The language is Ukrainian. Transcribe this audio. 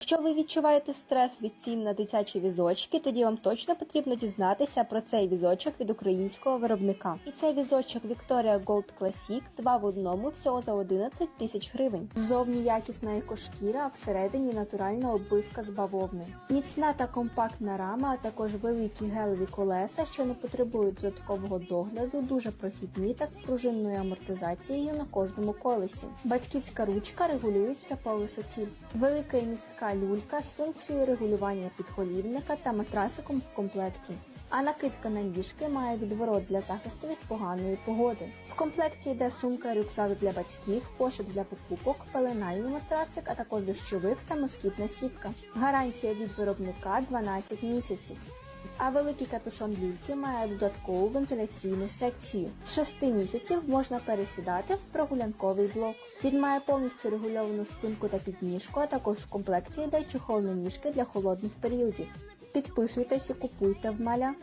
Якщо ви відчуваєте стрес від цін на дитячі візочки, тоді вам точно потрібно дізнатися про цей візочок від українського виробника. І цей візочок Victoria Gold Classic 2 в одному всього за 11 тисяч гривень. Ззовні якісна екошкіра, а всередині натуральна оббивка з бавовни. Міцна та компактна рама, а також великі гелеві колеса, що не потребують додаткового догляду, дуже прохідні та з пружинною амортизацією на кожному колесі. Батьківська ручка регулюється по висоті. Велика і містка люлька з функцією регулювання підголівника та матрасиком в комплекті. А накидка на ніжки має відворот для захисту від поганої погоди. В комплекті йде сумка рюкзак для батьків, кошик для покупок, пеленальний матрацик, а також дощовик та москітна сітка. Гарантія від виробника 12 місяців. А великий капюшон люльки має додаткову вентиляційну секцію. З 6 місяців можна пересідати в прогулянковий блок. Він має повністю регульовану спинку та підніжку, а також в комплекті йде чохол на ніжки для холодних періодів. Підписуйтесь і купуйте в маля.